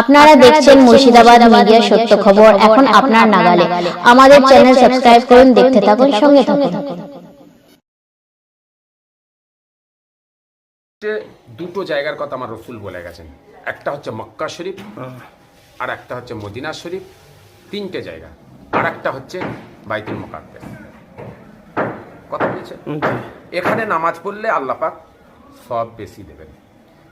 আপনারা দেখছেন মুর্শিদাবাদ মিডিয়া সত্য খবর। এখন আপনার নাগালে আমাদের চ্যানেল সাবস্ক্রাইব করুন দেখতে থাকুন সঙ্গে থাকুন দুটো জায়গার কথা আমার রসুল বলে গেছেন। একটা হচ্ছে মক্কা শরীফ আর একটা হচ্ছে মদিনা শরীফ তিনটে জায়গা। আর একটা হচ্ছে বাইতুল মোকাদ্দের কথা বলছে এখানে নামাজ পড়লে আল্লাহ পাক সব বেশি দেবেন।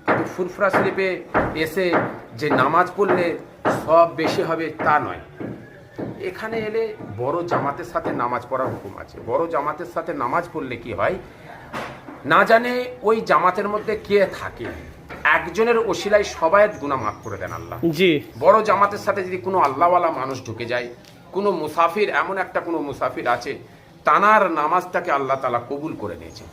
কিন্তু ফুরফুরা শরীফে এসে যে নামাজ পড়লে সব বেশি হবে তা নয়। এখানে এলে বড় জামাতের সাথে নামাজ পড়ার হুকুম আছে। বড় জামাতের সাথে নামাজ পড়লে কি হয়? না জানে ওই জামাতের মধ্যে কে থাকে। একজনের ওসিলায় সবাই গুণা মাফ করে দেন আল্লাহ। জি। বড় জামাতের সাথে যদি কোনো আল্লাহওয়ালা মানুষ ঢুকে যায় কোনো মুসাফির এমন একটা কোনো মুসাফির আছে তানার নামাজটাকে আল্লাহ তালা কবুল করে নিয়েছে।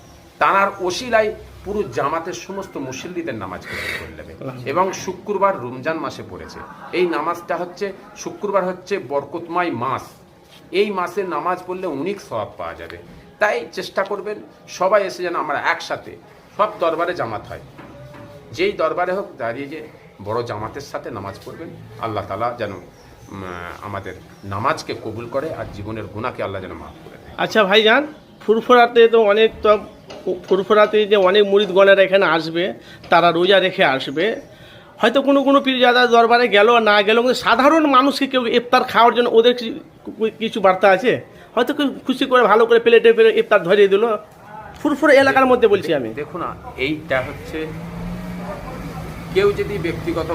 তানার ওসিলায় পুরো জামাতের সমস্ত মুসল্লিদের নামাজ করে নেবে। এবং শুক্রবার রমজান মাসে পড়েছে। এই নামাজটা হচ্ছে, শুক্রবার হচ্ছে বরকতময় মাস। এই মাসে নামাজ পড়লে অনেক সওয়াব পাওয়া যাবে। তাই চেষ্টা করবেন, সবাই এসে যেন আমরা একসাথে, সব দরবারে জামাত হয়। যেই দরবারে হোক দাঁড়িয়ে যে বড় জামাতের সাথে নামাজ পড়বেন। আল্লাহ তালা যেন আমাদের নামাজকে কবুল করে আর জীবনের গুণাকে আল্লাহ যেন মাফ করে আচ্ছা ভাইজান, ফুরফুরাতে তো অনেক তো ফুরফুরাতে যে অনেক মুরিদগণেরা এখানে আসবে, তারা রোজা রেখে আসবে। হয়তো কোনো কোনো পীরজাদা দরবারে গেল না গেল সাধারণ মানুষকে কেউ ইফতার খাওয়ার জন্য ওদের কিছু বার্তা আছে? হয়তো কেউ খুশি করে ভালো করে প্লেটে প্লেটে ইফতার ধরিয়ে দিল। ফুরফুরা এলাকার মধ্যে বলছি আমি। দেখুন, এইটা হচ্ছে কেউ যদি ব্যক্তিগত